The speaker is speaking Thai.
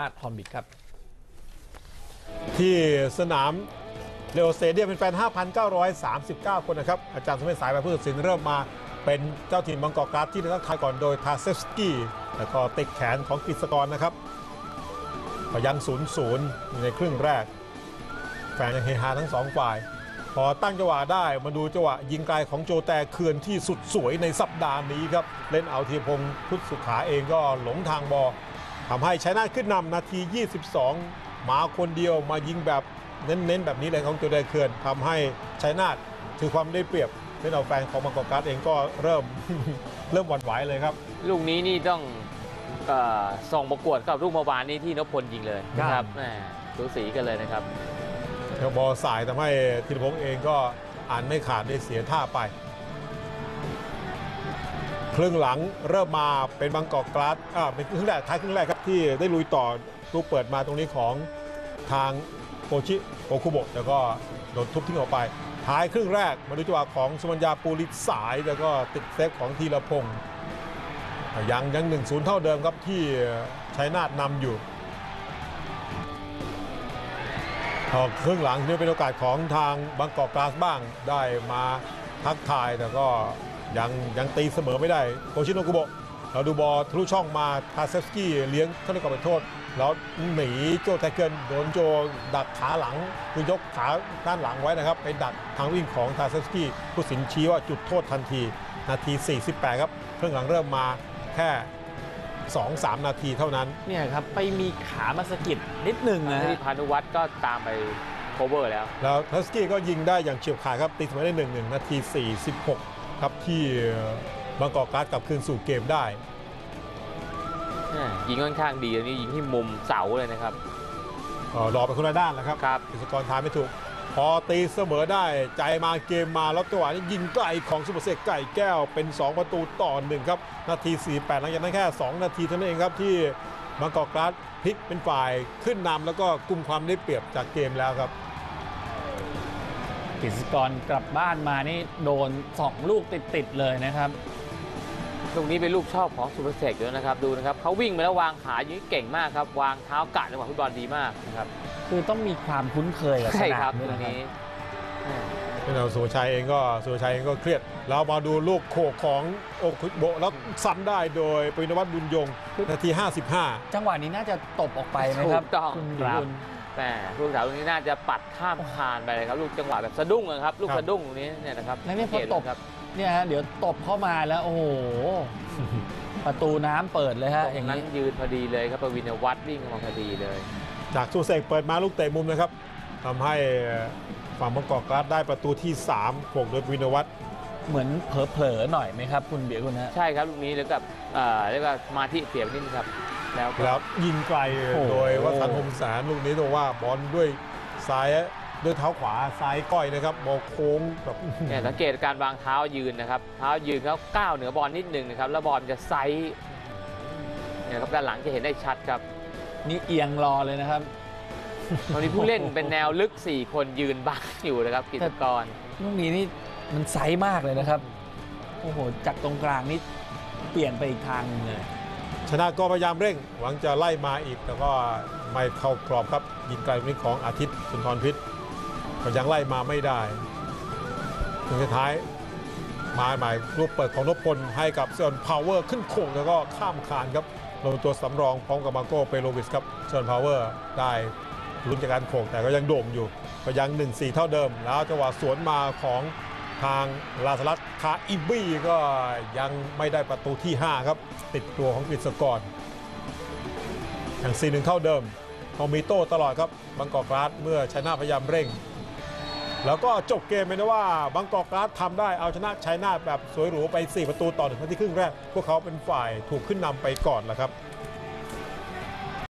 อาทอมิกครับ ที่สนามเลโอสเตเดียมเป็นแฟน 5,939 คนนะครับ อาจารย์สมัยสายไปผู้ตัดสินเริ่มมาเป็นเจ้าถิ่นบางกอกกราฟที่ได้ทักทายก่อนโดยทาเซฟสกี้แล้วก็ติดแขนของกฤษกรนะครับก็ยัง0-0ในครึ่งแรก แฟนยังเฮฮาทั้งสองฝ่าย พอตั้งจังหวะได้มาดูจังหวะยิงไกลของโจแต่เขื่อนที่สุดสวยในสัปดาห์นี้ครับ เล่นเอาทีพงศ์พุทธสุขาเองก็หลงทางบอ ทำให้ชัยนาทขึ้นนำนาที 22 มาคนเดียวมายิงแบบเน้นๆ แบบนี้เลยของโจแตเขื่อนทำให้ชัยนาทถือความได้เปรียบเล่นเอาแฟนของมังกรการ์ดเองก็เริ่ม เริ่มหวั่นไหวเลยครับ ลูกนี้นี่ต้องเอ่อส่งประกวดกับลูกเมื่อวานนี้ที่นพพลยิงเลยนะครับแหมสูสีกันเลยนะครับแล้วบอลสายทำให้ธีรพงษ์เองก็อ่านไม่ขาดได้เสียท่าไป ครึ่งหลังเริ่มมาเป็นบางกอกกราสอ่าเป็นครึ่งแรกท้ายครึ่งแรกครับที่ได้ลุยต่อลูกเปิดมาตรงนี้ของทางโปชิโอคุโบะแล้วก็โดนทุบทิ้งออกไป ท้ายครึ่งแรกมาดูจังหวะของสมัญญาปูริสาย แล้วก็ติดเซฟของธีรพงษ์ยังยังหนึ่งศูนย์เท่าเดิมครับที่ชัยนาทนำอยู่พอครึ่งหลังนี่เป็นโอกาสของทางบางกอกกลาสบ้างได้มาทักทายแต่ก็ ยังยังตีเสมอไม่ได้โคชิโนกุโบะเราดูบอลทะลุช่องมาทาเซฟสกี้เลี้ยงเข้าในกรอบเขตโทษ แล้วหนีโจไทเกิลโดนโจดักขาหลัง คือยกขาด้านหลังไว้นะครับไปดักทางวิ่งของทาเซฟสกี้ผู้สินชี้ว่าจุดโทษทันที นาที 48 ครับครึ่งหลังเริ่มมาแค่ 2-3 นาทีเท่านั้น เนี่ยครับ ไปมีขามาสะกิดนิดหนึ่งนะที่ฮะพานุวัฒน์ก็ตามไปโคเวอร์แล้ว แล้วทัสกี้ก็ยิงได้อย่างเฉียบขาดครับตีเสมอได้1 1นาที 46 ครับที่บางกอกการ์ดกลับคืนสู่เกมได้แหมยิงค่อนข้างดีอันนี้ยิงที่มุมเสาเลยนะครับเอ่อรอไปคนละด้านแหล้วครับครับกฤษกรทายไม่ถูก พอตีเสมอได้ใจมาเกมมาแล้วจังหวะนี้ยิงไกลของสุภเสกไก่แก้วเป็น 2 ประตูต่อหนึ่งครับ นาที 48 หลังจากนั้นแค่ 2 นาทีเท่านั้นเองครับที่บางกอกการ์ดพลิกเป็นฝ่ายขึ้นนำแล้วก็กลุ่มความได้เปรียบจากเกมแล้วครับ กฤษกรกลับบ้านมานี่โดน 2 ลูกติด ๆ เลยนะครับลูกนี้เป็นลูกชอบของสุภเสกด้วยนะครับ ดูนะครับเขาวิ่งไปแล้ววางขาอยู่นี่เก่งมากครับ วางเท้ากะจังหวะฟุตบอลดีมากนะครับคือต้องมีความคุ้นเคยกับสใช่นาครัมบด้วยลูกนะครับ นี้แหมนี่เราสุภชัยเองก็สุภชัยเองก็เครียด เรามาดูลูกโขกของโอคุโบะแล้วซ้ำได้โดยปรินวัฒน์บุญยง นาที 55 จังหวะนี้น่าจะตบออกไปไหมครับถูกต้อง คุณครัคุบณ แหมลูกสาวลูกนี้น่าจะปัดข้ามคานไปเลยครับลูกจังหวะแบบสะดุ้งอะครับ ลูกครับสะดุ้งตรงนี้เนี่ยนะครับแล้วเนี่ยพอสังกตบครับเนี่ยฮะเดี๋ยวตบเข้ามาแล้วโอ้โหประตูน้ำเปิดเลยฮะตรอย่างงนั้นนี้ยืนพอดีเลยครับประวินวัฒน์วิ่งเข้ามาพอดีเลย จากสุเสกเปิดมาลูกเตะมุมนะครับทำให้ฝั่งบางกอกกราสได้ประตูที่3โขกโดยปรินวัฒน์เหมือนเผลอๆหน่อยไหมครับ คุณเบียร์คุณฮะใช่ครับลูกนี้แล้วกับเอ่อเรียกว่ามาที่เสียบนิดนึงครับ แล้วก็ แล้วยิงไกลโอ้โห โดยวัฒนพงศ์แสนลูกนี้ต้องว่าบอลด้วยซ้ายด้วยเท้าขวาซ้ายก้อยนะครับบอลโค้งแบบเนี่ยสังเกตการวางเท้ายืนนะครับ เท้ายืนเขาก้าวเหนือบอลนิดนึงนะครับ แล้วบอลจะไซส์เนี่ยครับด้านหลังจะเห็นได้ชัดครับ นี่เอียงรอเลยนะครับ ตอนนี้ผู้เล่นเป็นแนวลึก 4 คนยืนบังอยู่นะครับกิจกร ลูกนี้นี่มันไซส์มากเลยนะครับ โอ้โห จากตรงกลางนี่เปลี่ยนไปอีกทางหนึงเลย ชนะก็พยายามเร่ง หวังจะไล่มาอีกแต่ก็ไม่เข้ากรอบครับ ยิงไกลนี้ของอาทิตย์สุนทรพิษก็ยังไล่มาไม่ได้ถึงสุดท้ายมาใหม่ลูกเปิดของนพพลให้กับเซอนพาวเวอร์ขึ้นโค้งแล้วก็ข้ามคานครับลงตัวสำรองพร้อมกับมาโก้เปโลวิสครับเซอนพาวเวอร์ได้ลุ้นจากการโค้งแต่ก็ยังโด่งอยู่ก็ยัง 1-4 เท่าเดิม แล้วจังหวะสวนมาของ ทางลาสลัดคาอิบี้ก็ยังไม่ได้ประตูที่ 5 ครับ ติดตัวของกฤษกรอย่าง4-1เท่าเดิมทอมีโต้ตลอดครับบางกอกกราสเมื่อชนะพยายามเร่ง แล้วก็จบเกมไปนะว่าบางกอกกราสทำได้เอาชนะชัยนาทแบบสวยหรูไป 4 ประตูต่อหนึ่งนาทีครึ่งแรก พวกเขาเป็นฝ่ายถูกขึ้นนำไปก่อนแหละครับ